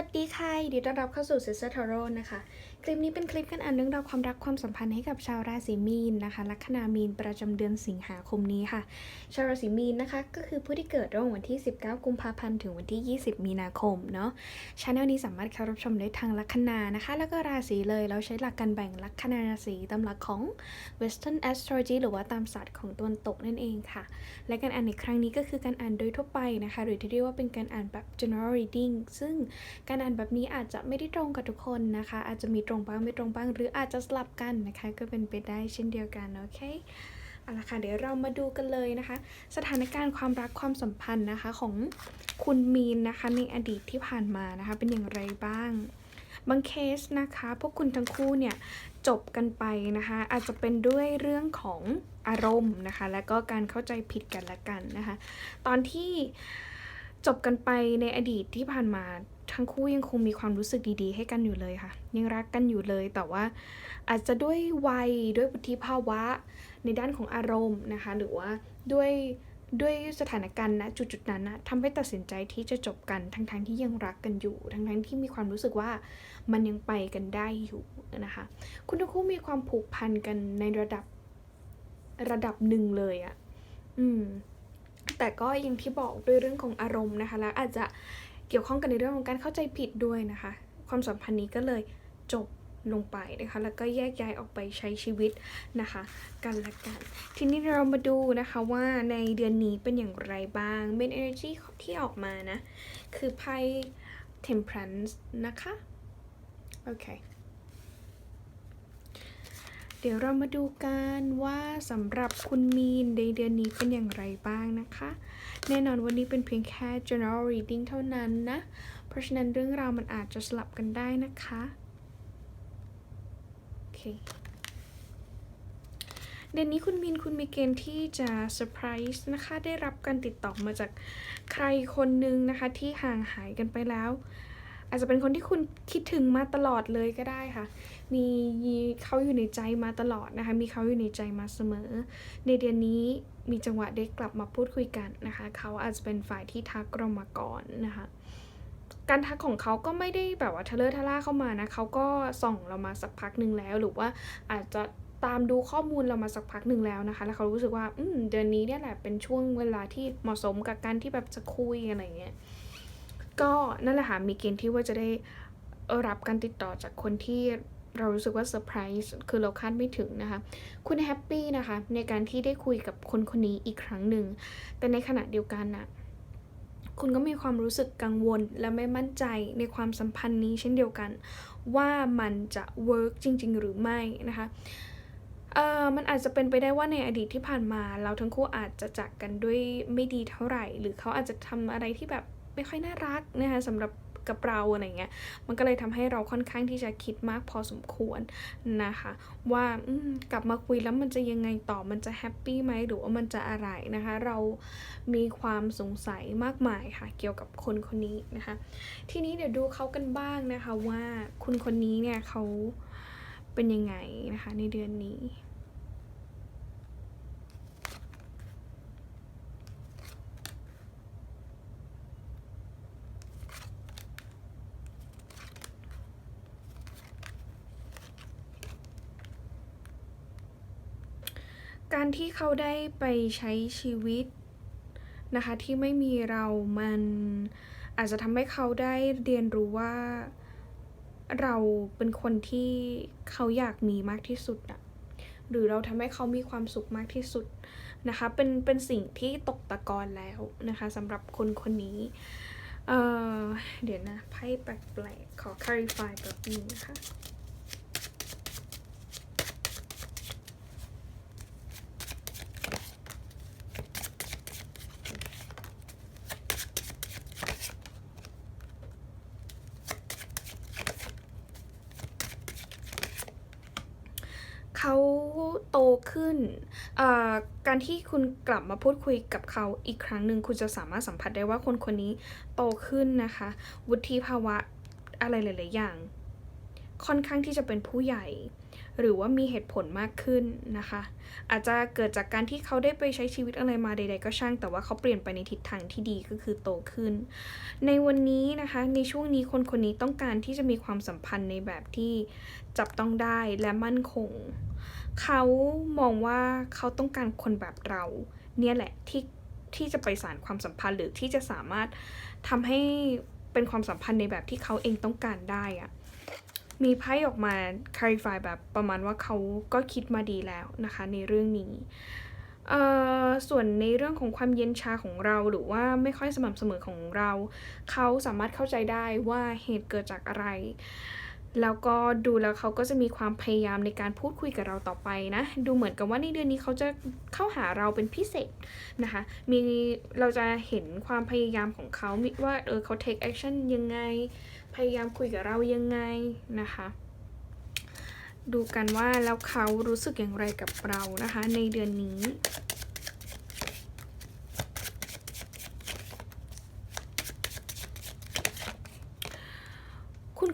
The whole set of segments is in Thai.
วัสดีค่ะยินดีต้อนรับเข้าสู่ Sister Tarot นะคะ คลิปนี้เป็นคลิปการอ่านเรื่องราวความรักความสัมพันธ์ให้กับชาวราศีมีนนะคะ ลัคนามีนประจำเดือนสิงหาคมนี้ค่ะ ชาวราศีมีนนะคะ ก็คือผู้ที่เกิดระหว่างวันที่ 19 กุมภาพันธ์ ถึงวันที่ 20 มีนาคมเนาะช anel นี้สามารถเข้ารับชมได้ทางลัคนานะคะ แล้วก็ราศีเลย เราใช้หลักการแบ่งลัคนาราศีตามหลักของ Western Astrology หรือว่าตามศาสตร์ของตะวันตกนั่นเองค่ะ และการอ่านในครั้งนี้ก็คือการอ่านโดยทั่วไปนะคะ หรือที่เรียกว่าเป็นการอ่านแบบ general reading ซึ่งการอ่านแบบนี้อาจจะไม่ได้ตรงกับทุกคนนะคะ อาจจะมีตรงบ้างไม่ตรงบ้าง หรืออาจจะสลับกันนะคะ ก็เป็นไปได้เช่นเดียวกันโอเคเอาละค่ะเดี๋ยวเรามาดูกันเลยนะคะ สถานการณ์ความรักความสัมพันธ์นะคะของคุณมีนนะคะในอดีตที่ผ่านมานะคะ เป็นอย่างไรบ้างบางเคสนะคะ พวกคุณทั้งคู่เนี่ยจบกันไปนะคะ อาจจะเป็นด้วยเรื่องของอารมณ์นะคะ และก็การเข้าใจผิดกันละกันนะคะ ตอนที่ จบกันไปในอดีตที่ผ่านมาทั้งคู่ยังคงมีความรู้สึกดีๆ ให้กันอยู่เลยค่ะ ยังรักกันอยู่เลยแต่ว่าอาจจะด้วยวัยด้วยวุฒิภาวะในด้านของอารมณ์นะคะ หรือว่าด้วยด้วยสถานการณ์ณจุดๆนั้นนะทำให้ตัดสินใจที่จะจบกันทั้งๆที่ยังรักกันอยู่ ทั้งๆที่มีความรู้สึกว่ามันยังไปกันได้อยู่นะคะ คุณทั้งคู่มีความผูกพันกันในระดับระดับหนึ่งเลยอะ่ะ อืม แต่ก็อยังที่บอกด้วยเรื่องของอารมณ์นะคะ แล้วอาจจะเกี่ยวข้องกันในเรื่องของการเข้าใจผิดด้วยนะคะ ความสัมพันธ์นี้ก็เลยจบลงไปนะคะ แล้วก็แยกย้ายออกไปใช้ชีวิตนะคะ กันละกัน ทีนี้เรามาดูนะคะว่าในเดือนนี้เป็นอย่างไรบ้างเป็น energy ที่ออกมานะ คือไพ่ temperance นะคะ โอเค เดี๋ยวเรามาดูกันว่าสำหรับคุณมีนในเดือนนี้เป็นอย่างไรบ้างนะคะ แน่นอนวันนี้เป็นเพียงแค่ general reading เท่านั้นนะ เพราะฉะนั้นเรื่องราวมันอาจจะสลับกันได้นะคะโอเคเดือนนี้คุณมีนคุณมีเกณฑ์ที่จะเซอร์ไพรส์นะคะ ได้รับการติดต่อมาจากใครคนหนึ่งนะคะที่ห่างหายกันไปแล้ว อาจจะเป็นคนที่คุณคิดถึงมาตลอดเลยก็ได้ค่ะ มีเขาอยู่ในใจมาตลอดนะคะ มีเขาอยู่ในใจมาเสมอ ในเดือนนี้มีจังหวะได้กลับมาพูดคุยกันนะคะ เขาอาจจะเป็นฝ่ายที่ทักเรามาก่อนนะคะ การทักของเขาก็ไม่ได้แบบว่าทะเลทะล่าเข้ามานะ เขาก็ส่องเรามาสักพักหนึ่งแล้ว หรือว่าอาจจะตามดูข้อมูลเรามาสักพักหนึ่งแล้วนะคะ แล้วเขารู้สึกว่า อืม เดือนนี้เนี่ยแหละเป็นช่วงเวลาที่เหมาะสมกับการที่แบบจะคุยอะไรเงี้ย ก็นั่นแหละค่ะมีเกณฑ์ที่ว่าจะได้รับการติดต่อจากคนที่เรารู้สึกว่าเซอร์ไพรส์คือเราคาดไม่ถึงนะคะ คุณแฮปปี้นะคะ ในการที่ได้คุยกับคนคนนี้อีกครั้งหนึ่ง แต่ในขณะเดียวกันนะคุณก็มีความรู้สึกกังวลและไม่มั่นใจในความสัมพันธ์นี้เช่นเดียวกัน ว่ามันจะเวิร์กจริง ๆ หรือไม่นะคะเอ่อมันอาจจะเป็นไปได้ว่าในอดีตที่ผ่านมา เราทั้งคู่อาจจะจากกันด้วยไม่ดีเท่าไหร่ หรือเขาอาจจะทำอะไรที่แบบ ไม่ค่อยน่ารักนะคะสำหรับกับเราอะไรเงี้ย มันก็เลยทำให้เราค่อนข้างที่จะคิดมากพอสมควรนะคะ ว่ากลับมาคุยแล้วมันจะยังไงต่อมันจะแฮปปี้ไหมหรือว่ามันจะอะไรนะคะ เรามีความสงสัยมากมายค่ะ เกี่ยวกับคนคนนี้นะคะ ทีนี้เดี๋ยวดูเขากันบ้างนะคะว่าคุณคนนี้เนี่ยเขาเป็นยังไงนะคะในเดือนนี้ การที่เขาได้ไปใช้ชีวิตนะคะที่ไม่มีเรามันอาจจะทำให้เขาได้เรียนรู้ว่าเราเป็นคนที่เขาอยากมีมากที่สุดอะหรือเราทำให้เขามีความสุขมากที่สุดนะคะ เป็นเป็นสิ่งที่ตกตะกอนแล้วนะคะสำหรับคนคนนี้เออเดี๋ยวนะไพ่แปลกๆขอ clarify แบบนึงนะคะ เขาโตขึ้นอ่า การที่คุณกลับมาพูดคุยกับเขาอีกครั้งหนึ่งคุณจะสามารถสัมผัสได้ว่าคนคนนี้โตขึ้นนะคะ วุฒิภาวะอะไรหลาย ๆ อย่าง ค่อนข้างที่จะเป็นผู้ใหญ่ หรือว่ามีเหตุผลมากขึ้นนะคะ อาจจะเกิดจากการที่เขาได้ไปใช้ชีวิตอะไรมาใด ๆ ก็ช่าง แต่ว่าเขาเปลี่ยนไปในทิศทางที่ดีก็คือโตขึ้น ในวันนี้นะคะ ในช่วงนี้คนคนนี้ต้องการที่จะมีความสัมพันธ์ในแบบที่จับต้องได้และมั่นคง เขามองว่าเขาต้องการคนแบบเรา เนี่ยแหละที่ที่จะไปสานความสัมพันธ์หรือที่จะสามารถทำให้เป็นความสัมพันธ์ในแบบที่เขาเองต้องการได้อะมีไพ่ออกมา clarify แบบประมาณว่าเขาก็คิดมาดีแล้วนะคะในเรื่องนี้ส่วนในเรื่องของความเย็นชาของเราหรือว่าไม่ค่อยสม่ำเสมอของเรา เขาสามารถเข้าใจได้ว่าเหตุเกิดจากอะไร แล้วก็ดูแล้วเขาก็จะมีความพยายามในการพูดคุยกับเราต่อไปนะ ดูเหมือนกับว่าในเดือนนี้เขาจะเข้าหาเราเป็นพิเศษนะคะ มีเราจะเห็นความพยายามของเขาว่าเออเขา take action ยังไง พยายามคุยกับเรายังไงนะคะ ดูกันว่าแล้วเขารู้สึกอย่างไรกับเรานะคะ ในเดือนนี้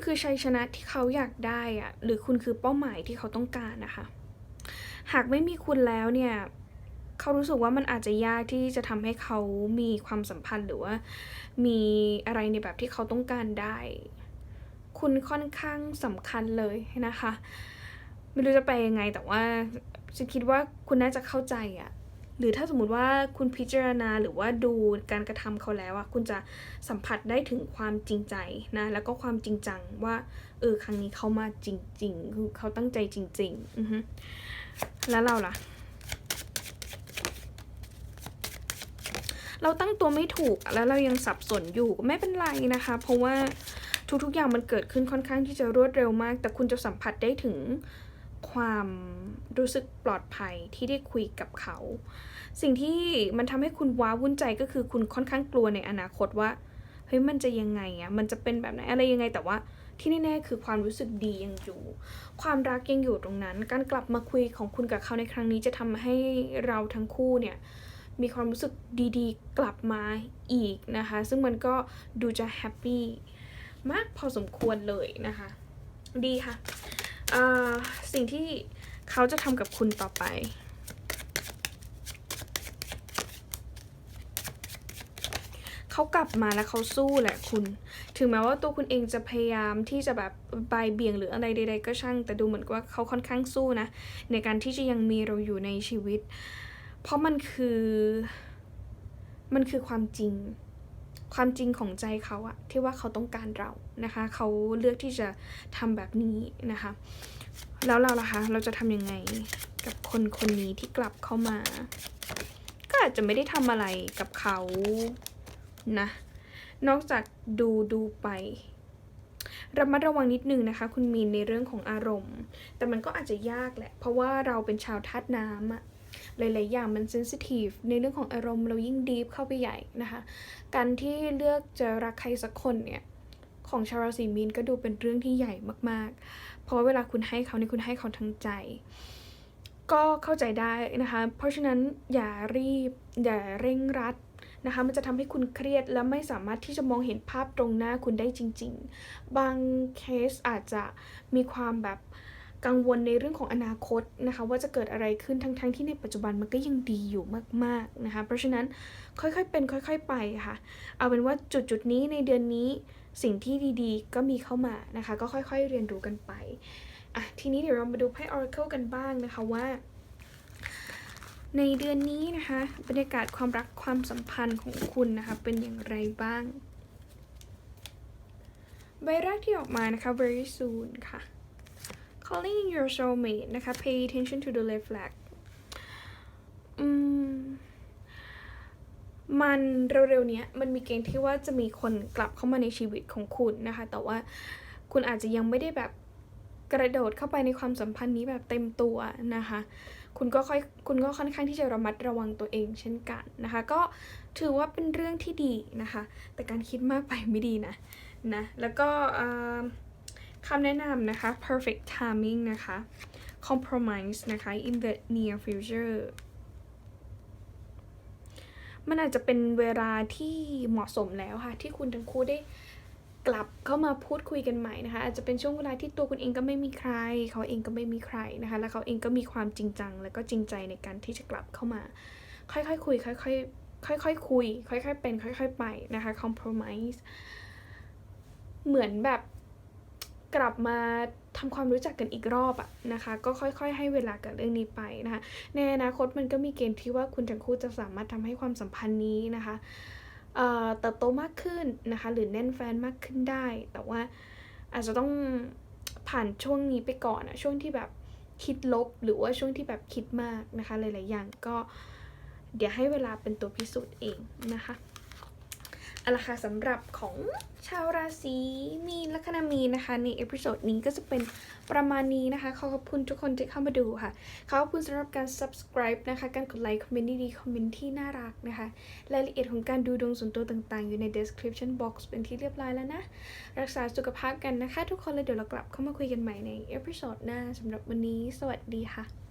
คือชัยชนะที่เขาอยากได้อะหรือคุณคือเป้าหมายที่เขาต้องการนะคะ หากไม่มีคุณแล้วเนี่ยเขารู้สึกว่ามันอาจจะยากที่จะทำให้เขามีความสัมพันธ์หรือว่า มีอะไรในแบบที่เขาต้องการได้ คุณค่อนข้างสำคัญเลยนะคะ ไม่รู้จะไปยังไงแต่ว่าฉันคิดว่าคุณน่าจะเข้าใจอะ หรือถ้าสมมติว่าคุณพิจารณาหรือว่าดูการกระทำเขาแล้วอะคุณจะสัมผัสได้ถึงความจริงใจนะแล้วก็ความจริงจังว่าเออครั้งนี้เขามาจริงๆคือเขาตั้งใจจริงๆอือฮึแล้วเราล่ะ เราตั้งตัวไม่ถูกแล้วเรายังสับสนอยู่ไม่เป็นไรนะคะ เพราะว่าทุกๆอย่างมันเกิดขึ้นค่อนข้างที่จะรวดเร็วมาก แต่คุณจะสัมผัสได้ถึง ความรู้สึกปลอดภัยที่ได้คุยกับเขา สิ่งที่มันทำให้คุณว้าวุ่นใจก็คือคุณค่อนข้างกลัวในอนาคตว่าเฮ้ยมันจะยังไงอะมันจะเป็นแบบไหนอะไรยังไงแต่ว่าที่แน่ๆคือความรู้สึกดียังอยู่ ความรักยังอยู่ตรงนั้น การกลับมาคุยของคุณกับเขาในครั้งนี้จะทำให้เราทั้งคู่เนี่ยมีความรู้สึกดีๆ กลับมาอีกนะคะ ซึ่งมันก็ดูจะแฮปปี้มากพอสมควรเลยนะคะ ดีค่ะ สิ่งที่เขาจะทำกับคุณต่อไปเขากลับมาแล้วเขาสู้แหละคุณ ถึงแม้ว่าตัวคุณเองจะพยายามที่จะแบบบายเบี่ยงหรืออะไรใดๆก็ช่าง แต่ดูเหมือนว่าเขาค่อนข้างสู้นะ ในการที่จะยังมีเราอยู่ในชีวิต เพราะมันคือ มันคือความจริง ความจริงของใจเขาอะที่ว่าเขาต้องการเรานะคะ เขาเลือกที่จะทำแบบนี้นะคะ แล้วเราล่ะคะ เราจะทำยังไงกับคนคนนี้ที่กลับเข้ามา ก็อาจจะไม่ได้ทำอะไรกับเขานะ นอกจากดูดูไประมัดระวังนิดนึงนะคะ คุณมีนในเรื่องของอารมณ์ แต่มันก็อาจจะยากแหละ เพราะว่าเราเป็นชาวธาตุน้ำอะ หลาย ๆ อย่างมันเซนซิทีฟในเรื่องของอารมณ์เรายิ่งดีฟเข้าไปใหญ่นะคะ การที่เลือกจะรักใครสักคนเนี่ยของชาวราศีมีนก็ดูเป็นเรื่องที่ใหญ่มาก ๆ เพราะเวลาคุณให้เขาเนี่ยคุณให้เขาทั้งใจ ก็เข้าใจได้นะคะ เพราะฉะนั้นอย่ารีบอย่าเร่งรัดนะคะมันจะทำให้คุณเครียดและไม่สามารถที่จะมองเห็นภาพตรงหน้าคุณได้จริง ๆ บางเคสอาจจะมีความแบบ กังวลในเรื่องของอนาคตนะคะว่าจะเกิดอะไรขึ้นทั้งๆทที่ในปัจจุบันมันก็ยังดีอยู่มากๆนะคะเพราะฉะนั้นค่อยๆเป็นค่อย ๆไปค่ะเอาเป็นว่าจุดๆนี้ในเดือนนี้สิ่งที่ดีๆ ก็มีเข้ามานะคะ ก็ค่อยๆเรียนรู้กันไปอะทีนี้เดี๋ยวเรามาดูไพ่ Oracle กันบ้างนะคะว่าในเดือนนี้นะคะบรรยากาศความรักความสัมพันธ์ของคุณนะคะเป็นอย่างไรบ้าง ใบแรกที่ออกมานะคะ very soon ค่ะ calling your soulmate นะคะ pay attention to the red flag อืมมันเร็วๆเนี้ยมันมีเกณฑ์ที่ว่าจะมีคนกลับเข้ามาในชีวิตของคุณนะคะ แต่ว่าคุณอาจจะยังไม่ได้แบบกระโดดเข้าไปในความสัมพันธ์นี้แบบเต็มตัวนะคะ คุณก็ค่อยคุณก็ค่อนข้างที่จะระมัดระวังตัวเองเช่นกันนะคะ ก็ถือว่าเป็นเรื่องที่ดีนะคะ แต่การคิดมากไปไม่ดีนะนะแล้วก็ คำแนะนำนะคะ perfect timing นะคะ compromise นะคะ in the near future มันอาจจะเป็นเวลาที่เหมาะสมแล้วค่ะ ที่คุณทั้งคู่ได้กลับเข้ามาพูดคุยกันใหม่นะคะ อาจจะเป็นช่วงเวลาที่ตัวคุณเองก็ไม่มีใคร เขาเองก็ไม่มีใครนะคะ แล้วเขาเองก็มีความจริงจัง แล้วก็จริงใจในการที่จะกลับเข้ามา ค่อยๆคุย ค่อยๆค่อยๆคุย ค่อยๆเป็น ค่อย ๆ ไปนะคะ compromise เหมือนแบบ กลับมาทำความรู้จักกันอีกรอบอะนะคะ ก็ค่อยๆ ให้เวลากับเรื่องนี้ไปนะคะ ในอนาคตมันก็มีเกณฑ์ที่ว่าคุณทั้งคู่จะสามารถทำให้ความสัมพันธ์นี้นะคะเติบโตมากขึ้นนะคะ หรือแน่นแฟนมากขึ้นได้ แต่ว่าอาจจะต้องผ่านช่วงนี้ไปก่อนอะช่วงที่แบบคิดลบหรือว่าช่วงที่แบบคิดมากนะคะ หลายๆอย่างก็เดี๋ยวให้เวลาเป็นตัวพิสูจน์เองนะคะ เอาละค่ะสำหรับของชาวราศีมีนลัคนามีนะคะ ในเอพิโซดนี้ก็จะเป็นประมาณนี้นะคะ ขอขอบคุณทุกคนที่เข้ามาดูค่ะ ขอขอบคุณสำหรับการ subscribe นะคะ การกดไลค์คอมเมนต์ดีๆคอมเมนต์ที่น่ารักนะคะรายละเอียดของการดูดวงส่วนตัวต่างๆ อยู่ใน description box เป็นที่เรียบร้อยแล้วนะ รักษาสุขภาพกันนะคะ ทุกคนแล้วเดี๋ยวเรากลับเข้ามาคุยกันใหม่ในเอพิโซดหน้าสำหรับวันนี้ สวัสดีค่ะ